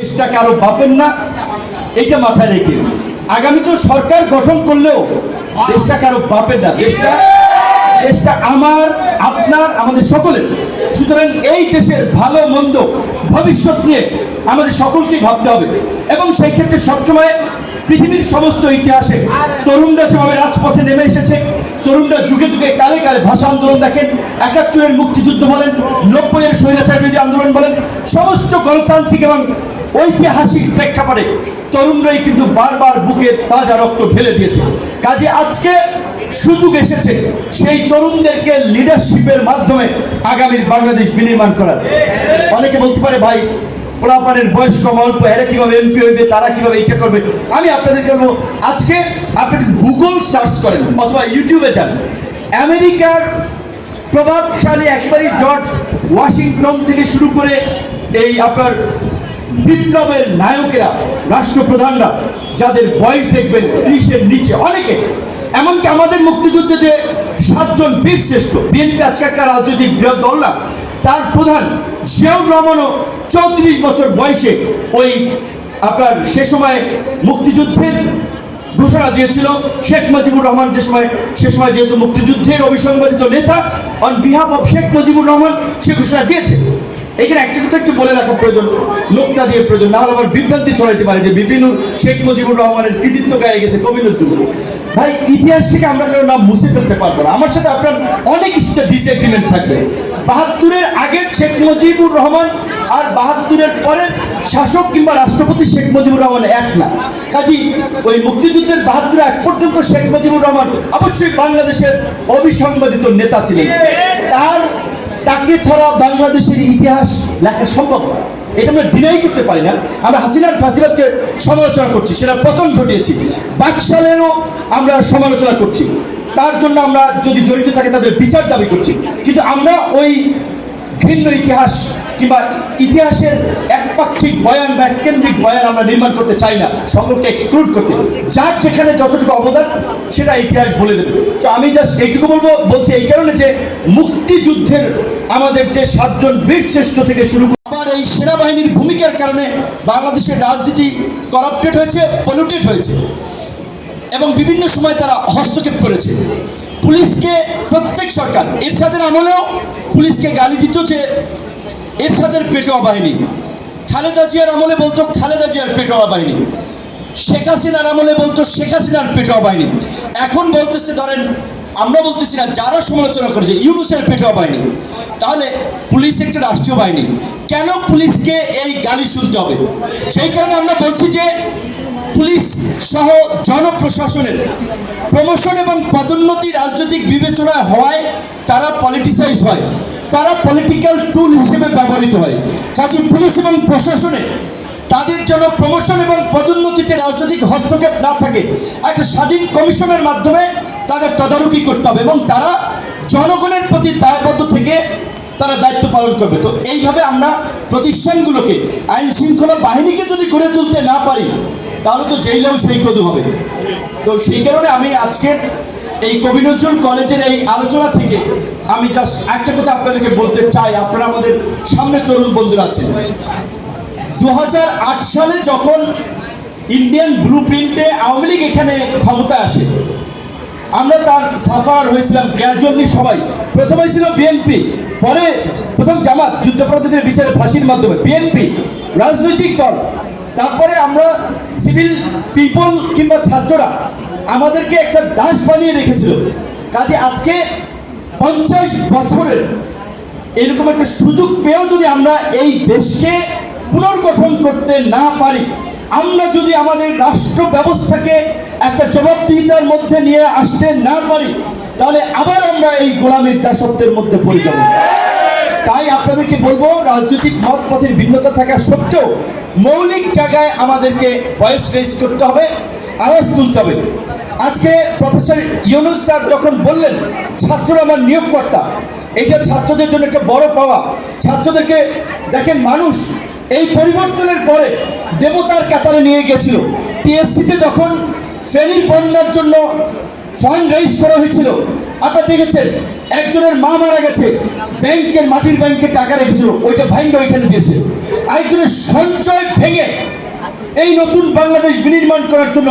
দেশটা কারও বাপের না এটা মাথায় রেখে। আগামী তো সরকার গঠন করলেও দেশটা কারও বাপের না। দেশটা দেশটা আমার, আপনার, আমাদের সকলের। সুতরাং এই দেশের ভালো, মন্দ ভবিষ্যৎ নিয়ে আমাদের সকলকেই ভাবতে হবে। এবং সেই ক্ষেত্রে সবসময় পৃথিবীর সমস্ত ইতিহাসে তরুণরা যেভাবে রাজপথে নেমে এসেছে, তরুণরা যুগে যুগে কালে কালে ভাষা আন্দোলন দেখেন, একাত্তরের মুক্তিযুদ্ধ বলেন, নব্বইয়ের স্বৈরাচার বিরোধী আন্দোলন বলেন, সমস্ত গণতান্ত্রিক এবং ঐতিহাসিক প্রেক্ষাপটে তরুণরাই কিন্তু বারবার বুকে তাজা রক্ত ঢেলে দিয়েছে। কাজে আজকে সুযোগ এসেছে সেই তরুণদেরকে লিডারশিপের মাধ্যমে আগামীর বাংলাদেশ বিনির্মাণ করার। অনেকে বলতে পারে, ভাই, পোলাপানের বয়স কম, অল্প, এরা কীভাবে এমপি হইবে, তারা কীভাবে এইটা করবে? আমি আপনাদেরকে বলব, আজকে আপনি গুগল সার্চ করেন অথবা ইউটিউবে যান। আমেরিকার প্রভাবশালী একেবারেই জর্জ ওয়াশিংটন থেকে শুরু করে এই আপনার বিপ্লবের নায়কেরা, রাষ্ট্রপ্রধানরা, যাদের বয়স দেখবেন ত্রিশের নিচে অনেকে, এমনকি আমাদের মুক্তিযুদ্ধে যে সাতজন বীর শ্রেষ্ঠ, বিএনপি আজকে একটা রাজনৈতিক বৃহৎ দল না, তার প্রধান জিয়াউর রহমানও চৌত্রিশ বছর বয়সে ওই আপনার সে সময় মুক্তিযুদ্ধের ঘোষণা দিয়েছিল, শেখ মুজিবুর রহমান যে সময়, সে সময় যেহেতু মুক্তিযুদ্ধের অভিসংবাদিত নেতা on behalf of Sheikh Mujibur Rahman সে ঘোষণা দিয়েছে। এখানে একটা কথা একটু বলে রাখা, প্রয়োজন, লোকটা দিয়ে প্রয়োজন, না হলে আবার বিভ্রান্তি ছড়াইতে পারে যে বিপিনুর শেখ মুজিবুর রহমানের কৃতিত্ব গায়ে গেছে কবি নজরুল ভাই, ইতিহাস থেকে আমরা কারও নাম মুছে ফেলতে পারব না। আমার সাথে আপনার অনেক কিছুতে ডিসএগ্রিমেন্ট থাকবে। বাহাত্তরের আগের শেখ মুজিবুর রহমান আর বাহাত্তরের পরের শাসক কিংবা রাষ্ট্রপতি শেখ মুজিবুর রহমান এক না। কাজী, ওই মুক্তিযুদ্ধের বাহাত্তর এক পর্যন্ত শেখ মুজিবুর রহমান অবশ্যই বাংলাদেশের অবিসংবাদিত নেতা ছিলেন। তার তাকে ছাড়া বাংলাদেশের ইতিহাস লেখা সম্ভব নয় এটা আমরা ডিনাই করতে পারি না। আমরা হাসিনার ফাঁসিবাদকে সমালোচনা করছি, সেটা প্রথম ঘটিয়েছি। বাকশালেরও আমরা সমালোচনা করছি। তার জন্য আমরা যদি জড়িত থাকি তাদের বিচার দাবি করছি। কিন্তু আমরা ওই ভিন্ন ইতিহাস কিংবা ইতিহাসের একপাক্ষিক বয়ান বা এককেন্দ্রিক বয়ান আমরা নির্মাণ করতে চাই না, সকলকে এক্সক্লুড করতে। যার যেখানে যতটুকু অবদান, সেটা ইতিহাস বলে দেবে। তো আমি জাস্ট এইটুকু বলব, বলছি এই কারণে যে মুক্তিযুদ্ধের আমাদের যে সাতজন বীর শ্রেষ্ঠ থেকে শুরু আবার এই সেনাবাহিনীর ভূমিকার কারণে বাংলাদেশের রাজনীতি করাপ্টেড হয়েছে পলিউটেড হয়েছে। এবং বিভিন্ন সময় তারা হস্তক্ষেপ করেছে। পুলিশকে প্রত্যেক সরকার এর সাথে আমলেও পুলিশকে গালি দিত যে এর সাথে পেটোয়া বাহিনী। খালেদা জিয়ার আমলে বলতো খালেদা জিয়ার পেটোয়া বাহিনী শেখ হাসিনার আমলে বলতো শেখ হাসিনার পেটোয়া বাহিনী এখন বলতেছে, ধরেন, আমরা বলতেছি না, যারা সমালোচনা করেছে, ইউনুসের পেটোয়া বাহিনী তাহলে পুলিশ একটা রাষ্ট্রীয় বাহিনী। কেন পুলিশকে এই গালি শুনতে হবে? সেই কারণে আমরা বলছি যে, পুলিশ সহ জনপ্রশাসনের প্রমোশন এবং পদোন্নতি রাজনৈতিক বিবেচনায় হওয়ায় তারা পলিটিসাইজ হয়। তারা পলিটিক্যাল টুল হিসেবে ব্যবহৃত হয়। কাজে পুলিশ এবং প্রশাসনে তাদের জন্য প্রমোশন এবং পদোন্নতিতে রাজনৈতিক হস্তক্ষেপ না থাকে, একটা স্বাধীন কমিশনের মাধ্যমে তাদের তদারকি করতে হবে এবং তারা জনগণের প্রতি দায়বদ্ধ থেকে তারা দায়িত্ব পালন করবে। তো এইভাবে আমরা প্রতিষ্ঠানগুলোকে, আইন শৃঙ্খলা বাহিনীকে যদি গড়ে তুলতে না পারি, তাহলে তো জেলেও সেই কদু হবে। তো সেই কারণে আমি আজকের এই কবি নজরুল কলেজের এই আলোচনা থেকে আমি জাস্ট একটা কথা আপনাদেরকে বলতে চাই। আপনারা আমাদের সামনে তরুণ বন্ধুরা আছেন। দু হাজার আট সালে যখন ইন্ডিয়ান ব্লু প্রিন্টে আওয়ামী লীগ এখানে ক্ষমতায় আসে, আমরা তার সাফার হয়েছিলাম গ্র্যাজুয়ালি সবাই। প্রথমে ছিল বিএনপি পরে প্রথম জামাত, যুদ্ধাপরাধীদের বিচারে ফাঁসির মাধ্যমে। বিএনপি রাজনৈতিক দল তারপরে আমরা সিভিল পিপল কিংবা ছাত্ররা আমাদেরকে একটা দাস বানিয়ে রেখেছিল। কাজে আজকে পঞ্চাশ বছরের এরকম একটা সুযোগ পেয়েও যদি আমরা এই দেশকে পুনর্গঠন করতে না পারি, আমরা যদি আমাদের রাষ্ট্র ব্যবস্থাকে একটা জবাবদিহিতার মধ্যে নিয়ে আসতে না পারি, তাহলে আবার আমরা এই গোলামীর দাসত্বের মধ্যে যাব। তাই আপনাদেরকে বলব, রাজনৈতিক মত পথের ভিন্নতা থাকা সত্ত্বেও মৌলিক জায়গায় আমাদেরকে ভয়েস রেজ করতে হবে, আওয়াজ তুলতে হবে। আজকে প্রফেসর ইউনুস স্যার যখন বললেন, ছাত্ররা আমার নিয়োগকর্তা, এটা ছাত্রদের জন্য একটা বড় পাওয়া। ছাত্রদেরকে, দেখেন মানুষ এই পরিবর্তনের পরে দেবতার কাতারে নিয়ে গেছিল টিএসসিতে যখন ফেনীর বন্যার জন্য ফান্ড রাইজ করা হয়েছিল আপনারা দেখেছেন, একজনের মা মারা গেছে, ব্যাংকের মাটির ব্যাংকে টাকা রেখেছিল, ওইটা ভাঙ্গে ওইখানে দিয়েছে। আরেকজনের সঞ্চয় ভেঙে এই নতুন বাংলাদেশ বিনির্মাণ করার জন্য